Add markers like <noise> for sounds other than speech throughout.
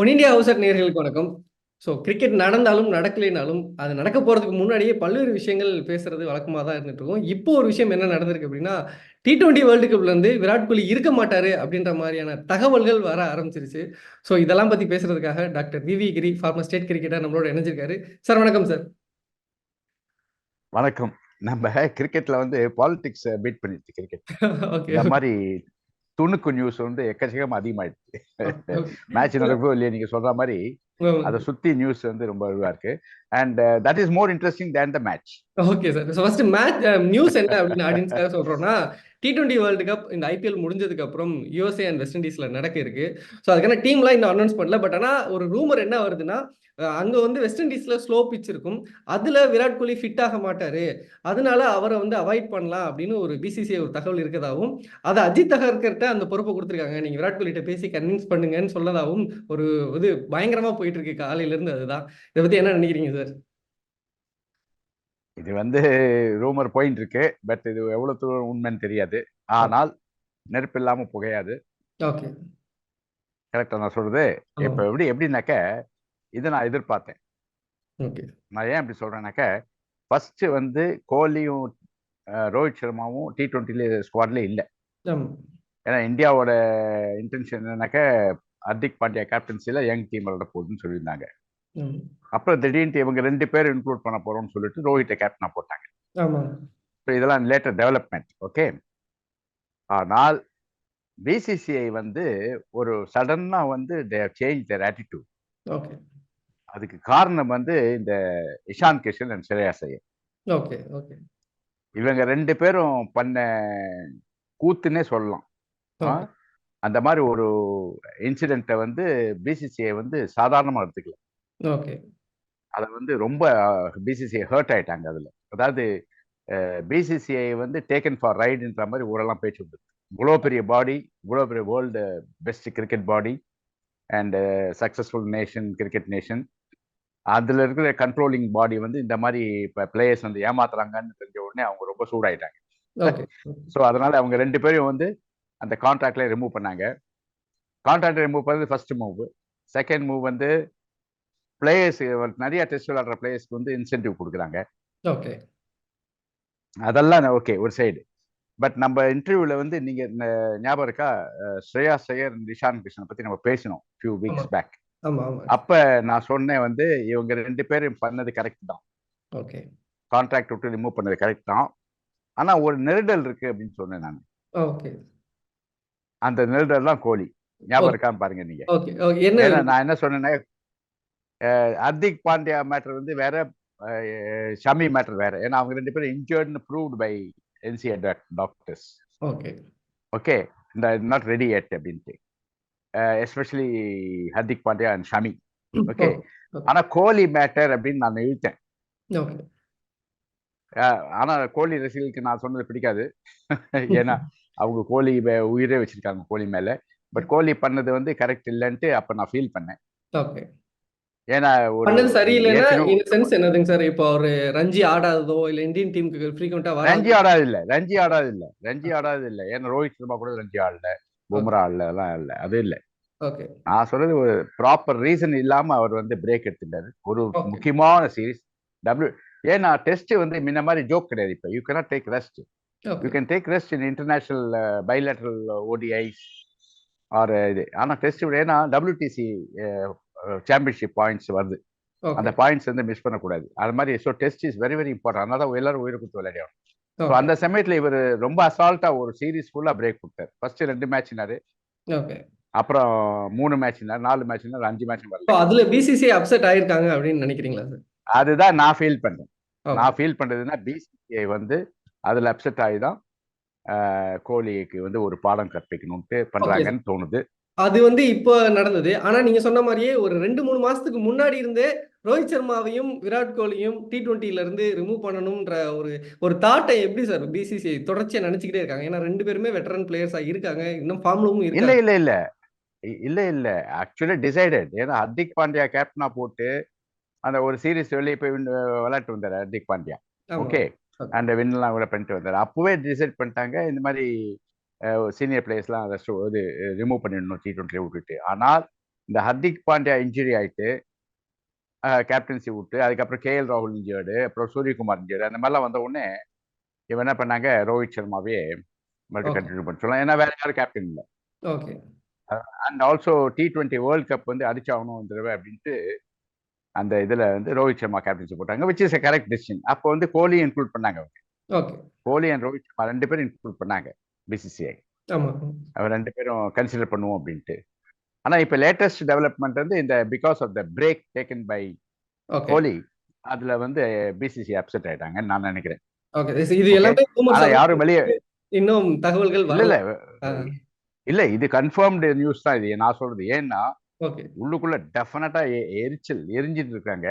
One India Housel நேர்களுக்கு வணக்கம். So cricket நடந்தாலும் நடக்கலைனாலும் அது நடக்க போகிறதுக்கு முன்னாடியே பல்வேறு விஷயங்கள் பேசுறது வழக்கமாக தான் இருந்துட்டு இருக்கும். இப்போ ஒரு விஷயம் என்ன நடந்திருக்கு அப்படின்னா டி டுவெண்ட்டி வேர்ல்டு கப்லேருந்து விராட் கோலி இருக்க மாட்டாரு அப்படின்ற மாதிரியான தகவல்கள் வர ஆரம்பிச்சிருச்சு. ஸோ இதெல்லாம் பற்றி பேசுறதுக்காக doctor V V Giri former state cricketer நம்மளோட இணைஞ்சிருக்காரு. சார் வணக்கம் சார் வணக்கம். நம்ம கிரிக்கெட்ல வந்து பாலிடிக்ஸ் பீட் பண்ணிடுச்சு கிரிக்கெட் ஓகே இந்த மாதிரி துணுக்கு நியூஸ் வந்து எக்கச்சக்கம் அதிகமாயிடுச்சு. மேட்ச் நடக்கோ இல்லையா நீங்க சொல்ற மாதிரி அதை சுத்தி நியூஸ் வந்து ரொம்ப இதுவா இருக்கு. And that is more interesting than the match okay sir first match news என்ன அப்படின்னு ஆடியன்ஸ்க்காக சொல்றோம்னா டி டுவெண்ட்டி வேர்ல்டு கப் இந்த ஐபிஎல் முடிஞ்சதுக்கு அப்புறம் யூஎஸ்ஏ அண்ட் வெஸ்ட் இண்டீஸ்ல நடக்க இருக்கு. ஸோ அதுக்கான டீம்லாம் இன்னும் அனௌன்ஸ் பண்ணல. பட் ஆனால் ஒரு ரூமர் என்ன வருதுன்னா அங்கே வந்து வெஸ்ட் இண்டீஸ்ல ஸ்லோ பிச் இருக்கும். அதுல விராட் கோலி ஃபிட் ஆக மாட்டாரு. அதனால அவரை வந்து அவாய்ட் பண்ணலாம் அப்படின்னு ஒரு பிசிசிஐ ஒரு தகவல் இருக்கதாகவும் அதை அஜித் தகர்கிட்ட அந்த பொறுப்பை கொடுத்துருக்காங்க. நீங்கள் விராட் கோலிட்ட பேசி கன்வின்ஸ் பண்ணுங்கன்னு சொல்லதாகவும் ஒரு இது பயங்கரமாக போயிட்டு இருக்கு காலையிலேருந்து அதுதான். இதை பற்றி என்ன நினைக்கிறீங்க சார் இது வந்து ரூமர் பாயிண்ட் இருக்கு. பட் இது எவ்வளவு தூரம் உண்மைன்னு தெரியாது. ஆனால் நெருப்பு இல்லாம புகையாது. ஓகே கரெக்டா நான் சொல்றது? இப்ப எப்படி எப்படின்னாக்க இதை நான் எதிர்பார்த்தேன். ஓகே நான் ஏன் அப்படி சொல்றேன்னாக்க ஃபர்ஸ்ட் வந்து கோலியும் ரோஹித் சர்மாவும் டி டுவெண்ட்டில ஸ்குவாட்ல இல்லை. ஏன்னா இந்தியாவோட இன்டென்ஷன் என்னன்னாக்க ஹர்திக் பாண்டியா கேப்டன்சில யங் டீம் விளாட போகுதுன்னு சொல்லியிருந்தாங்க. அப்புறம் திடீர்னு இவங்க ரெண்டு பேரும் இன்க்ளூட் பண்ண போறோம்னு சொல்லிட்டு ரோஹித்தை கேப்டனா போட்டாங்க. இதெல்லாம் லேட்டர் டெவலப்மெண்ட் ஓகே ஆனால் பிசிசிஐ வந்து ஒரு சடனா வந்து சேஞ்ச் தேர் ஆட்டிடியூட் ஓகே அதுக்கு காரணம் வந்து இந்த Ishan Kishan and Shreyas Iyer. Okay okay இவங்க ரெண்டு பேரும் பண்ண கூத்துன்னே சொல்லலாம். அந்த மாதிரி ஒரு இன்சிடென்ட்டை வந்து பிசிசிஐ வந்து சாதாரணமாக எடுத்துக்கல. ஓகே. அதை வந்து ரொம்ப பிசிசிஐ ஹர்ட் ஆயிட்டாங்க அதில். அதாவது பிசிசிஐ வந்து டேக்கன் ஃபார் ரைடுன்ற மாதிரி ஊரெல்லாம் பேச்சு வந்து இவ்வளோ பெரிய பாடி இவ்வளோ பெரிய world best cricket body and successful nation cricket nation அதில் இருக்கிற கண்ட்ரோலிங் பாடி வந்து இந்த மாதிரி இப்போ பிளேயர்ஸ் வந்து ஏமாத்துறாங்கன்னு தெரிஞ்ச உடனே அவங்க ரொம்ப சூடாயிட்டாங்க. ஸோ அதனால அவங்க ரெண்டு பேரும் வந்து அந்த கான்ட்ராக்ட்ல ரிமூவ் பண்ணாங்க. கான்ட்ராக்ட் ரிமூவ் பண்ணது ஃபர்ஸ்ட் மூவ் செகண்ட் மூவ் வந்து பிளேயர்ஸ் நிறைய டெஸ்ட் விளையாடுற பிளேயர்ஸ்க்கு வந்து இன்சென்டிவ் கொடுக்குறாங்க. ஓகே அதெல்லாம் ஓகே ஒரு சைடு பட் நம்ம இன்டர்வியூல வந்து நீங்க ஞாபகம் இருக்கா? ஸ்ரேயா சையர் நிஷான் கிருஷ்ணன் பத்தி நம்ம பேசணும் ஃபியூ வீக்ஸ் பேக் அப்ப நான் சொன்னேன் வந்து இவங்க ரெண்டு பேரும் பண்ணது கரெக்ட் தான். ஓகே கான்ட்ராக்ட் விட்டு ரிமூவ் பண்ணது கரெக்ட் தான். ஆனா ஒரு நெருடல் இருக்கு அப்படின்னு சொன்னேன் நான். ஓகே அந்த நெருடல் தான் கோலி ஞாபகம் இருக்கான்னு பாருங்க நீங்க. நான் என்ன சொன்னேன்னா ஹர்திக் பாண்டியா மேட்டர் வந்து வேற ஷமி மேட்டர் வேற. ஏன்னா அவங்க ரெண்டு பேரும் இன்ஜர்ட்னு proved by NCA doctors okay okay இந்த நாட் ரெடி எட் அப்படின்ட்டு. Especially Hardik Pandya and Shami. Okay ஆனா கோலி மேட்டர் அப்படின்னு நான் இழுத்தேன் ஆனா கோலி ரசிகர்களுக்கு நான் சொன்னது பிடிக்காது. <laughs> ஏன்னா அவங்க கோலி உயிரே வச்சிருக்காங்க கோலி மேல. பட் கோலி பண்ணது வந்து கரெக்ட் இல்லைன்ட்டு அப்ப நான் ஃபீல் பண்ணேன். ஓகே ஏன்னா பண்ணது சரியில்லைன்னா இந்த சென்ஸ் என்னதுங்க சார் இப்போ ஒரு ரஞ்சி ஆடாததோ இல்ல இந்தியன் டீமுக்கு ஃப்ரீக்வெண்டா வர ரஞ்சி ஆடாது இல்ல ரஞ்சி ஆடாது இல்ல ரஞ்சி ஆடாது இல்ல ஏன்னா ரோஹித் சர்மா கூட ரஞ்சி ஆடல பும்ரா ஆடல அதெல்லாம் இல்ல அது இல்ல. ஓகே நான் சொல்றது ஒரு ப்ராப்பர் ரீசன் இல்லாம அவர் வந்து பிரேக் எடுத்துட்டாரு. ஒரு முக்கியமான சீரீஸ் டபிள்யூ ஏன்னா டெஸ்ட் வந்து முன்ன மாதிரி ஜோக் கிடையாது இப்போ. You cannot take rest you can take rest in international bilateral ODIs or இது. ஆனால் டெஸ்ட் ஏன்னா டபிள்யூடிசி சாம்பியன்ஷிப் பாயிண்ட்ஸ் வருது. அந்த பாயிண்ட்ஸ் வந்து மிஸ் பண்ணக்கூடாது. அது மாதிரி so test is very very important அதனால தான் எல்லாரும் உயிரை கொடுத்து விளையாடணும் ஸோ அந்த சமயத்தில் இவர் ரொம்ப அசால்ட்டா ஒரு சீரீஸ் ஃபுல்லாக பிரேக் கொடுத்தாரு. ஃபர்ஸ்ட் ரெண்டு மேட்ச்னாரு அப்புறம் மூணு மேட்ச்னாரு நாலு மேட்ச்னாரு அஞ்சு மேட்ச் வரல. அதுல பிசிசி அப்செட் ஆயிருக்காங்க அப்படின்னு நினைக்கிறீங்களா சார் அதுதான் நான் ஃபீல் பண்றேன் நான் ஃபீல் பண்றதுன்னா பிசிசிஐ வந்து அதுல அப்செட் ஆகி தான் கோலிக்கு வந்து ஒரு பாடம் கற்பிக்கணும்ட்டு பண்றாங்கன்னு தோணுது. அது வந்து இப்போ நடந்தது. ஆனா நீங்க சொன்ன மாதிரியே ஒரு ரெண்டு மூணு மாசத்துக்கு முன்னாடி இருந்தே ரோஹித் சர்மாவையும் விராட் கோலியும் டி டுவெண்ட்டில இருந்து ரிமூவ் பண்ணணும்ன்ற ஒரு ஒரு தாட்டை எப்படி சார் பிசிசிஐ தொடர்ச்சியா நினைச்சுக்கிட்டே இருக்காங்க? ஏன்னா ரெண்டு பேருமே வெட்டரன் பிளேயர்ஸா இருக்காங்க. இன்னும் ஃபார்ம்லும் இல்ல இல்ல இல்ல. இல்ல இல்ல. ஆக்சுவலி டிசைடட் ஏன்னா ஹர்திக் பாண்டியா கேப்டனா போட்டு அந்த ஒரு சீரீஸ் வெளியே போய் விளையாட்டு வந்தாரு ஹர்திக் பாண்டியா. ஓகே. அந்த வின்லாம் கூட பண்ணிட்டு வந்தாரு. அப்பவே டிசைட் பண்ணிட்டாங்க. இந்த மாதிரி சீனியர் பிளேயர்ஸ்லாம் ரெஸ்ட் இது ரிமூவ் பண்ணிடணும் டி டுவெண்ட்டில விட்டுட்டு. ஆனால் இந்த ஹர்திக் பாண்டியா இன்ஜுரி ஆயிட்டு கேப்டன்சி விட்டு அதுக்கப்புறம் கேஎல் ராகுல் இன்ஜர்டு அப்புறம் சூரியகுமார் இன்ஜர்டு அந்த மாதிரிலாம் வந்த உடனே இவன் என்ன பண்ணாங்க ரோஹித் சர்மாவே மறுபடியும் Okay. கண்டினியூ பண்ண சொல்லலாம். ஏன்னா வேற யாரும் கேப்டன் இல்லை. Okay. And also T twenty world cup வந்து அடிச்சாகணும் இந்த தடவை அப்படின்ட்டு அந்த இதுல வந்து ரோஹித் சர்மா கேப்டன்சி போட்டாங்க which is a correct decision அப்போ வந்து கோலி இன்க்ளூட் பண்ணாங்க அவங்க. ஓகே. கோலி அண்ட் ரோஹித் சர்மா ரெண்டு பேரும் இன்க்ளூட் பண்ணாங்க. பிசிசிஐ அவர் ரெண்டு பேரும் கன்சிடர் பண்ணுவோம் அப்படின்ட்டு. ஆனா இப்போ லேட்டஸ்ட் டெவலப்மெண்ட் வந்து இந்த because of the break taken by Kohli அதுல வந்து பிசிசி அப்செட் ஆயிட்டாங்கன்னு நான் நினைக்கிறேன். இது. எல்லாமே யாரும் வெளியே இன்னும் தகவல்கள் இல்ல இல்ல. இது கன்ஃபார்ம்டு நியூஸ் தான் இது. நான் சொல்றது ஏன்னா உள்ளுக்குள்ள டெஃபினட்டா எரிச்சல் எரிஞ்சிட்டு இருக்காங்க.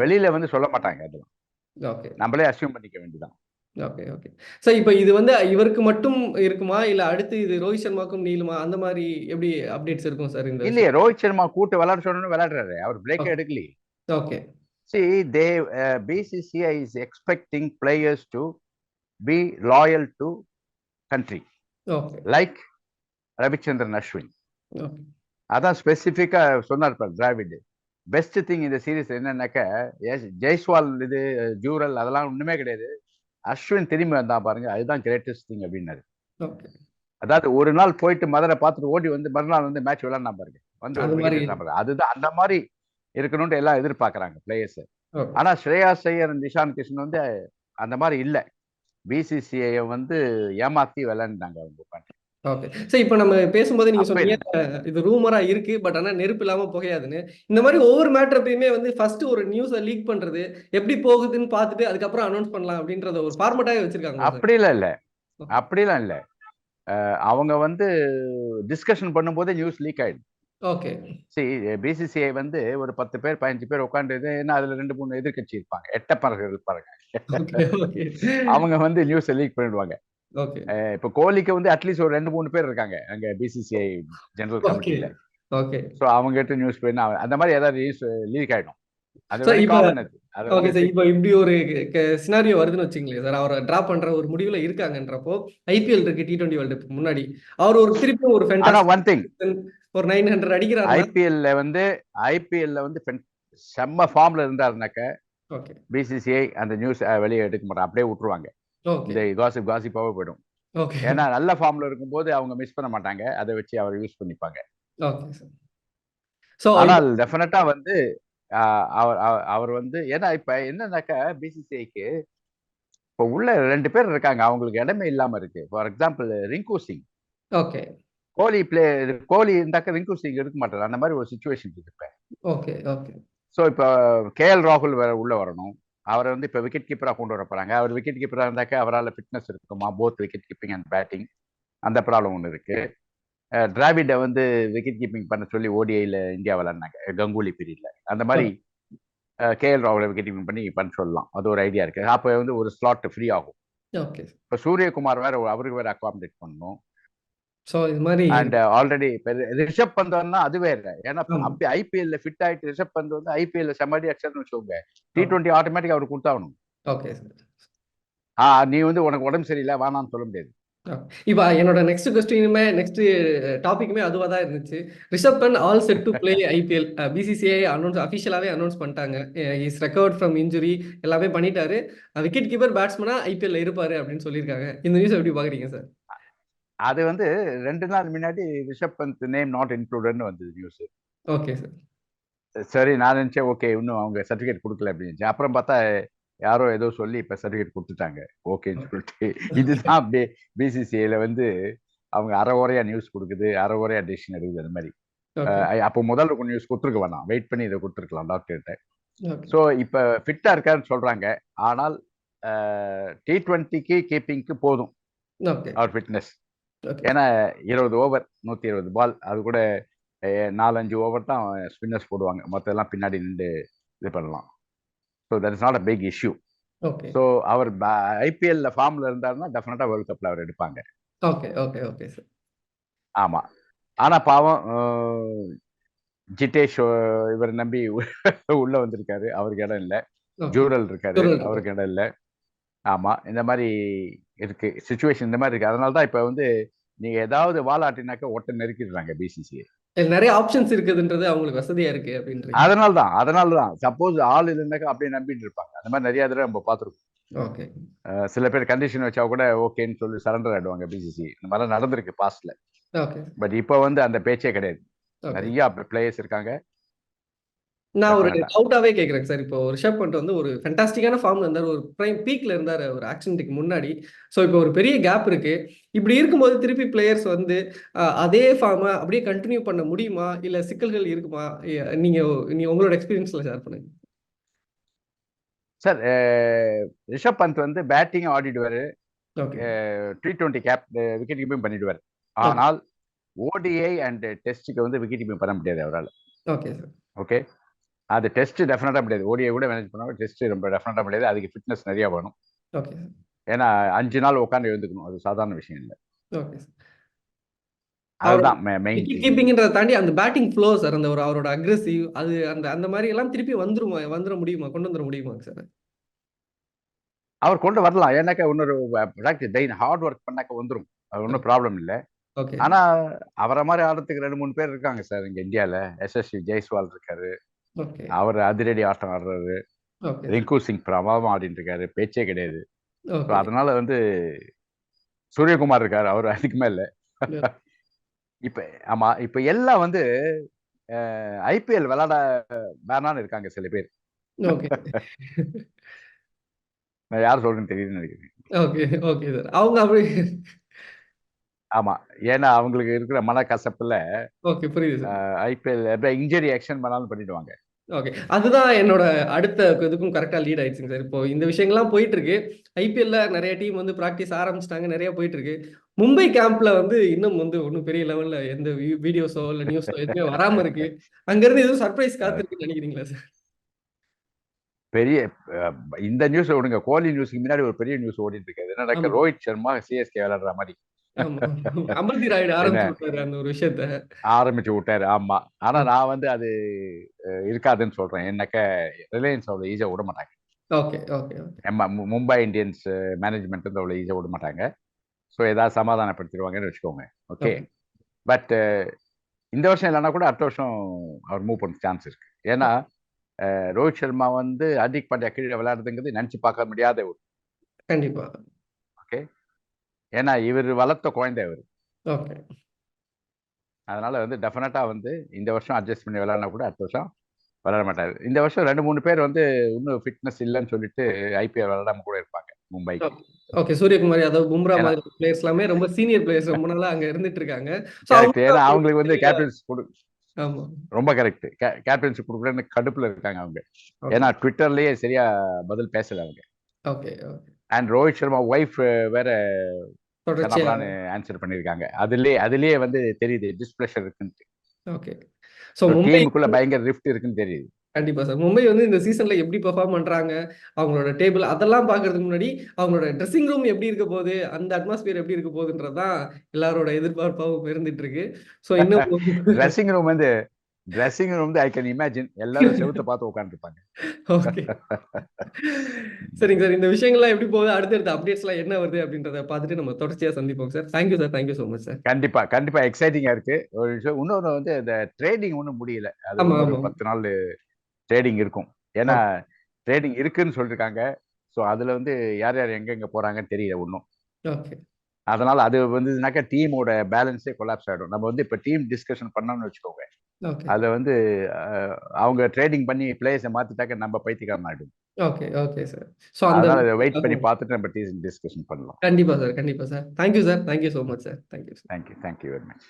வெளியில வந்து சொல்ல மாட்டாங்க அதெல்லாம். நம்மளே அசியூம் பண்ணிக்க வேண்டியதான் ஓகே ஓகே சார் இப்போ இது வந்து இவருக்கு மட்டும் இருக்குமா? இல்ல அடுத்து இது ரோஹித் சர்மாக்கும் நீளுமா? அந்த மாதிரி எப்படி அப்டேட்ஸ் இருக்கும் சார் இந்த இல்லையே ரோஹித் சர்மா கூட்டு விளையாட சொன்னு விளையாடுறாரு அவர் break. எடுக்கலையே. Okay uh, BCCI is expecting players to be loyal to country, okay like Ravichandran Ashwin அதான் ஸ்பெசிஃபிக்கா சொன்னார் பார் டிராவிட் பெஸ்ட் திங் இந்த சீரிஸ் என்னன்னாக்க ஜெய்ஸ்வால் இது ஜூரல் அதெல்லாம் ஒண்ணுமே கிடையாது. அஸ்வின் திரும்பி வந்தா பாருங்க அதுதான் கிரேட்டஸ்ட் திங் அப்படின்னாரு. அதாவது ஒரு நாள் போயிட்டு மதுரை பார்த்துட்டு ஓடி வந்து மறுநாள் வந்து மேட்ச் விளையாடினா பாருங்க. வந்து அதுதான் அந்த மாதிரி இருக்கணும்னு எல்லாம் எதிர்பார்க்கறாங்க பிளேயர்ஸ் ஆனா ஸ்ரேயா ஐயர் நிஷாந்த் கிருஷ்ணன் வந்து அந்த மாதிரி இல்ல. பிசிசிஐ வந்து ஏமாத்தி விளையாண்டாங்க அவங்க. ஓகே சார் இப்போ நம்ம பேசும்போது நீங்க சொன்னீங்க இது ரூமரா இருக்கு பட் ஆனா நெருப்பு இல்லாம புகையாதுன்னு. இந்த மாதிரி ஒவ்வொரு மேட்டரப்பையுமே வந்து ஃபர்ஸ்ட் ஒரு நியூஸை லீக் பண்றது எப்படி போகுதுன்னு பார்த்துட்டு அதுக்கப்புறம் அனௌன்ஸ் பண்ணலாம் அப்படின்றத ஒரு ஃபார்மட்டாவே வச்சிருக்காங்க சார்? அப்படிலாம் இல்ல. அப்படிலாம் இல்ல. அஹ் அவங்க வந்து டிஸ்கஷன் பண்ணும்போதே நியூஸ் லீக் ஆயிடும் ஓகே சி பிசிசிஐ வந்து ஒரு பத்து பேர் பதினஞ்சு பேர் உட்காந்து ஏன்னா அதுல ரெண்டு மூணு எதிர்க்கட்சி இருப்பாங்க. எட்டப்பர்கள் இருப்பாங்க ஓகே ஓகே அவங்க வந்து நியூஸ் லீக் பண்ணிடுவாங்க. இப்ப கோலிக்கு வந்து அட்லீஸ்ட் ஒரு ரெண்டு மூணு பேர் இருக்காங்க. அங்க பிசிசிஐ ஜெனரல் ஓகே கமிட்டியில ஓகே ஸோ அவங்க கிட்ட நியூஸ் பண்ணி அந்த மாதிரி ஏதாவது லீக் ஆயிடும். ஓகே சார் இப்போ இப்படி ஒரு சினாரியோ வருதுன்னு வச்சுங்களேன் சார். அவரை டிரா பண்ற ஒரு முடிவுல இருக்காங்கன்றப்போ ஐபிஎல் இருக்கு டி டுவெண்ட்டி வேர்ல்டு முன்னாடி. அவர் ஒரு திருப்பியும் ஒரு ஒன் திங் ஒரு நைன் ஹண்ட்ரட் அடிக்கிறாரு ஐபிஎல்ல வந்து ஐபிஎல்ல வந்து செம்ம ஃபார்ம்ல இருந்தாருனாக்க ஓகே பிசிசிஐ அந்த நியூஸ் வெளியே எடுக்க மாட்டாங்க. அப்படியே விட்டுருவாங்க. ஓகே இந்த காசிப் காசிப்பாவே போயிடும். ஏன்னா நல்ல ஃபார்ம்ல இருக்கும்போது அவங்க மிஸ் பண்ண மாட்டாங்க. அதை வச்சு அவர் யூஸ் பண்ணிப்பாங்க. ஆனால் டெஃபினட்டா வந்து அவர் அவர்- வந்து ஏன்னா இப்ப என்னன்னாக்கா பிசிசிஐக்கு இப்போ உள்ள ரெண்டு பேர் இருக்காங்க. அவங்களுக்கு இடமே இல்லாம இருக்கு. For example Rinku Singh okay Kohli play Kohli இருந்தாக்க ரிங்கு சிங் இருக்க மாட்டார். அந்த மாதிரி ஒரு சுச்சுவேஷன் இருக்கு இப்ப. ஓகே ஓகே ஸோ இப்போ கேஎல் ராகுல் வேற உள்ள வரணும். அவரை வந்து இப்போ விக்கெட் கீப்பராக கொண்டு வர போறாங்க அவர் விக்கெட் கீப்பராக இருந்தாக்க அவரால் ஃபிட்னஸ் இருக்குமா? Both wicket keeping and batting அந்த ப்ராப்ளம் ஒன்று இருக்கு. அஹ் டிராவிடை வந்து விக்கெட் கீப்பிங் பண்ண சொல்லி ஓடிஐல இந்தியா விளாட்னாங்க கங்குலி பீரியட்ல. அந்த மாதிரி கேஎல் ராகுலை விக்கெட் கீப்பிங் பண்ணி பண்ண சொல்லலாம். அது ஒரு ஐடியா இருக்கு. அப்போ வந்து ஒரு ஸ்லாட் ஃப்ரீ ஆகும். ஓகே. இப்போ சூரியகுமார் வேற அவருக்கு வேற அகாமடேட் பண்ணணும். ஸோ இது மாதிரி அண்ட் ஆல்ரெடி இப்போ ரிஷப் பந்த் வந்தா அது வேற. ஏன்னா. அப்படி ஐபிஎல்ல ஃபிட் ஆயிட்டு ரிஷப் பந்த் வந்து ஐபிஎல்ல செம்மடி அடிச்சாருன்னு வச்சுக்கோங்க. டி டுவெண்ட்டி ஆட்டோமேட்டிக் அவருக்கு கொடுத்தாகணும். ஓகே சார் ஆ நீ வந்து உனக்கு உடம்பு சரியில்லை வேணாம்னு சொல்ல முடியாது. இப்போ என்னோட நெக்ஸ்ட் கொஸ்டினுமே நெக்ஸ்ட் டாபிக்குமே அதுவாக தான் இருந்துச்சு. Rishabh Pant all set to play IPL BCCI announce அஃபிஷியலாகவே announce பண்ணிட்டாங்க. இஸ் ரெக்கவர்ட் ஃப்ரம் இன்ஜுரி எல்லாமே பண்ணிட்டாரு. விக்கெட் கீப்பர் பேட்ஸ்மனா ஐபிஎல்ல இருப்பாரு அப்படின்னு சொல்லியிருக்காங்க. இந்த நியூஸ் எப்படி பாக்குறீங்க சார் அது வந்து ரெண்டு நாள் முன்னாடி ரிஷப் பந்த் நேம் நாட் இன்க்ளூடட்னு வந்தது நியூஸ் ஓகே சார். சரி நான் நினைச்சேன் ஓகே இன்னும் அவங்க சர்டிஃபிகேட் கொடுக்கல அப்படின்னு. அப்புறம் பார்த்தா யாரோ ஏதோ சொல்லி இப்ப சர்டிஃபிகேட் கொடுத்துட்டாங்க. ஓகேன்னு சொல்லிட்டு. இதுதான் அப்படியே பிசிசிஐல வந்து அவங்க அரை ஓரையா நியூஸ் கொடுக்குது அரை ஓரையா டெசிஷன் எடுக்குது அந்த மாதிரி. அப்போ முதல்ல கொஞ்சம் நியூஸ் கொடுத்துருக்க வேணாம். வெயிட் பண்ணி இதை கொடுத்துருக்கலாம் டாக்டர்கிட்ட ஸோ இப்போ ஃபிட்டா இருக்காருன்னு சொல்றாங்க. ஆனால் டி டுவெண்ட்டிக்கு கீப்பிங்க்கு போதும். அவர் ஃபிட்னஸ் ஏன்னா இருபது ஓவர் நூத்தி இருபது பால் அது கூட நாலஞ்சு ஓவர் தான் ஸ்பின்னர்ஸ் போடுவாங்க. மொத்தம் எல்லாம் பின்னாடி நின்று இது பண்ணலாம். So that is not a big issue so அவர் ஐபிஎல்ல ஃபார்ம்ல இருந்தாருன்னா டெஃபினட்டா வேர்ல்ட் கப்ல அவர் எடுப்பாங்க. ஓகே ஓகே ஓகே சார் ஆமா. ஆனா பாவம் அஹ், இவர் நம்பி உள்ள வந்திருக்காரு. அவருக்கு இடம் இல்லை. ஜூரல் இருக்காரு. அவருக்கு இடம் இல்லை. ஆமா. இந்த மாதிரி இருக்கு சுச்சுவேஷன் இந்த மாதிரி இருக்கு. அதனால தான் இப்ப வந்து நீங்க ஏதாவது வாலாட்டினாக்க ஒட்ட நெருக்கிடுறாங்க பிசிசிஐ நிறைய ஆப்ஷன்ஸ் இருக்குதுன்றது அவங்களுக்கு வசதியா இருக்கு அப்படின்றீங்க. அதனால தான் அதனால தான். சப்போஸ் ஆள் இல்லைன்னாக்கா அப்படியே நம்பிட்டு இருப்பாங்க. அந்த மாதிரி நிறைய தடவை நம்ம பார்த்துருக்கோம். ஓகே சில பேர் கண்டிஷன் வச்சா கூட ஓகேன்னு சொல்லி சரண்டர் ஆயிடுவாங்க பிசிசி இந்த மாதிரிலாம் நடந்திருக்கு பாஸ்ட்ல ஓகே பட் இப்போ வந்து அந்த பேச்சே கிடையாது. நிறைய பிளேயர்ஸ் இருக்காங்க. நான் ஒரு. டவுட்டாவே கேக்குறேன் சார். இப்போ ரிஷப் பண்ட் வந்து ஒரு ஃபென்டாஸ்டிக்கான ஃபார்ம்ல இருந்தார். ஒரு பிரைம் பீக்ல இருந்தார் ஒரு ஆக்சிடென்ட்டுக்கு முன்னாடி. ஸோ இப்போ ஒரு பெரிய கேப் இருக்கு. இப்படி இருக்கும்போது திருப்பி பிளேயர்ஸ் வந்து அதே ஃபார்மை அப்படியே கண்டினியூ பண்ண முடியுமா? இல்ல சிக்கல்கள் இருக்குமா? நீங்க நீங்க உங்களோட எக்ஸ்பீரியன்ஸ்ல ஷேர் பண்ணுங்க. சார் ரிஷப் பந்த் வந்து batting ஆடிடுவாரு. Okay T twenty cap wicket keeping பண்ணிடுவார். ஆனால் ஓடிஐ அண்ட் டெஸ்ட்டுக்கு வந்து விக்கெட் கீப்பிங் பண்ண முடியாது அவரால். ஓகே சார் ஓகே அது டெஸ்ட் டெஃபினட்டாக முடியாது. ஓடிஐ கூட மேனேஜ் பண்ணாலும் டெஸ்ட் ரொம்ப டெஃபினட்டாக முடியாது. அதுக்கு ஃபிட்னஸ் நிறைய வேணும். ஓகே ஏன்னா அஞ்சு நாள் உட்காந்து எழுந்துக்கணும். அது சாதாரண விஷயம் இல்லை. ஓகே கீப்பிங்ன்றதை தாண்டி அந்த பேட்டிங் ஃப்ளோ சார் அந்த ஒரு அவரோட அக்ரெசிவ் அது அந்த அந்த மாதிரி எல்லாம் திருப்பி வந்துருமா வந்துட முடியுமா? கொண்டு வந்துட முடியுமா சார் அவர் கொண்டு வரலாம். ஏன்னாக்கா இன்னொரு ப்ராக்டிஸ் டெய்லி ஹார்ட் ஒர்க் பண்ணாக்க வந்துடும் அது ஒன்றும் ப்ராப்ளம் இல்லை. ஓகே ஆனா அவரை மாதிரி ஆடுறதுக்கு ரெண்டு மூணு பேர் இருக்காங்க சார் இங்க இந்தியால. எஸ்எஸ்வி ஜெய்ஸ்வால் இருக்காரு. அவர் அதிரடி ஆட்டம் ஆடுறாரு. ரிங்கு சிங் பிரமாதம் ஆடிட்டு இருக்காரு. பேச்சே கிடையாது. அதனால வந்து சூரியகுமார் இருக்காரு. அவர் மேல. Yeah. இப்ப ஆமா இப்ப எல்லாம் வந்து ஐபிஎல் விளையாட வேணான்னு இருக்காங்க சில பேர். நான் யார் சொல்றேன்னு தெரியுதுன்னு நினைக்கிறேன். Okay okay sir. அவங்க அப்படி ஆமா. ஏன்னா அவங்களுக்கு இருக்கிற மனக்கசப்புல ஓகே புரியுது ஐபிஎல் இன்ஜரி ஆக்ஷன் பண்ணாலும் பண்ணிடுவாங்க. ஓகே. அதுதான் என்னோட அடுத்த இதுக்கும் கரெக்டாக லீட் ஆயிடுச்சுங்க சார். இப்போ இந்த விஷயங்கள்லாம் போயிட்டு இருக்கு ஐபிஎல்ல நிறைய டீம் வந்து ப்ராக்டிஸ் ஆரம்பிச்சிட்டாங்க நிறைய போயிட்டு இருக்கு மும்பை கேம்ப்ல வந்து இன்னும் வந்து ஒன்றும் பெரிய லெவல்ல எந்த வீடியோஸோ இல்லை நியூஸோ எதுவுமே வராம இருக்கு. அங்கிருந்து எதுவும் சர்ப்ரைஸ் காத்திருக்குன்னு நினைக்கிறீங்களா சார்? பெரிய இந்த நியூஸ் விடுங்க. கோலி நியூஸ்க்கு முன்னாடி ஒரு பெரிய நியூஸ் ஓடிட்டு இருக்கு என்னடா ஆமா. ரோஹித் சர்மா சிஎஸ்கே விளையாடுற மாதிரி. அமர்தி ராயுடு ஆரம்பிச்சு விட்டாரு அந்த ஒரு விஷயத்த. ஆரம்பிச்சு விட்டாரு ஆமா. ஆனா நான் வந்து அது இருக்காதுன்னு சொல்றேன். என்னக்க ரிலையன்ஸ் அவ்வளவு ஈஸியா விட மாட்டாங்க. ஓகே மும்பை இந்தியன்ஸ் மேனேஜ்மெண்ட் வந்து அவ்வளவு ஈஸியா விட மாட்டாங்க. ஸோ ஏதாவது சமாதானப்படுத்திடுவாங்கன்னு வச்சுக்கோங்க. ஓகே. பட் இந்த வருஷம் இல்லைன்னா கூட அடுத்த வருஷம் அவர் மூவ் பண்ண சான்ஸ் இருக்கு. ஏன்னா ரோஹித் சர்மா வந்து ஹர்திக் பாண்டியா கீழே விளையாடுறதுங்கிறது நினைச்சு பார்க்க முடியாத ஒரு கண்டிப்பா. ஏன்னா இவர் வளர்த்த குழந்தை இவர் ஓகே. அதனால வந்து டெஃபினட்டா வந்து இந்த வருஷம் அட்ஜஸ்ட் பண்ணி விளையாடினா கூட அடுத்த வருஷம் விளையாட மாட்டாரு. இந்த வருஷம் ரெண்டு மூணு பேர் வந்து இன்னும் ஃபிட்னஸ் இல்லைன்னு சொல்லிட்டு ஐபிஎல் விளையாடாம கூட இருப்பாங்க மும்பை ஓகே. சூரியகுமார் யாதவ் பும்ரா மாதிரி பிளேயர்ஸ் எல்லாமே ரொம்ப சீனியர் பிளேயர்ஸ் ரொம்ப நாளா அங்க இருந்துட்டு இருக்காங்க. ஏன்னா அவங்களுக்கு வந்து கேப்டன்ஸ் கொடு ஆமா. ரொம்ப கரெக்ட் கேப்டன்ஸ் கொடுக்குறேன்னு கடுப்புல இருக்காங்க அவங்க. ஏன்னா ட்விட்டர்லயே சரியா பதில் பேசல அவங்க. Okay and Rohit Sharma wife வேற ஆன்சர் பண்ணிருக்காங்க அதுலயே அதுலயே வந்து தெரியுது டிஸ்பிளஷர் இருக்குன்னு ஓகே ஸோ மும்பை டீமுக்குள்ள பயங்கர ரிஃப்ட் இருக்குன்னு தெரியுது. கண்டிப்பா சார் மும்பை வந்து இந்த சீசன்ல எப்படி பெர்ஃபார்ம் பண்றாங்க அவங்களோட டேபிள் அதெல்லாம் பார்க்கறதுக்கு முன்னாடி அவங்களோட ட்ரெஸ்ஸிங் ரூம் எப்படி இருக்க போகுது அந்த அட்மாஸ்பியர் எப்படி இருக்க போகுதுன்றதுதான் எல்லாரோட எதிர்பார்ப்பாகவும் இருந்துட்டு இருக்கு. ஸோ இன்னும் <laughs> ட்ரெஸ்ஸிங் ரூம் வந்து dressing room I can imagine எல்லாரும் செவுத்த பார்த்து உட்காந்துருப்பாங்க ஓகே சரிங்க சார் இந்த விஷயங்கள்லாம் எப்படி போகுது? அடுத்தடுத்த அப்டேட்ஸ்லாம் என்ன வருது அப்படின்றத பார்த்துட்டு நம்ம தொடர்ச்சியா சந்திப்போம் sir. Thank you sir thank you so much sir கண்டிப்பா கண்டிப்பா. எக்ஸைட்டிங்கா இருக்கு. ஒரு விஷயம் இன்னொன்று வந்து இந்த ட்ரேடிங் ஒன்றும் முடியல. அது. பத்து நாள் ட்ரேடிங் இருக்கும். ஏன்னா ட்ரேடிங் இருக்குன்னு சொல்லியிருக்காங்க ஸோ அதுல வந்து யார் யார் எங்கெங்க போறாங்கன்னு தெரியல ஒன்றும் ஓகே அதனால அது வந்ததுனாக்கா டீமோட பேலன்ஸே கொலாப்ஸ் ஆயிடும். நம்ம வந்து இப்போ டீம் டிஸ்கஷன் பண்ணோம்னு வச்சுக்கோங்க. அதுல வந்து அவங்க ட்ரேடிங் பண்ணி பிளேயர்ஸை மாத்திட்டாக்க நம்ம பைத்தியக்காரன் ஆயிடும் ஓகே ஓகே சார். ஸோ அந்த வெயிட் பண்ணி பார்த்துட்டு நம்ம டீம் டிஸ்கஷன் பண்ணலாம். கண்டிப்பா சார் கண்டிப்பா sir. Thank you sir thank you so much sir thank you thank you thank you very much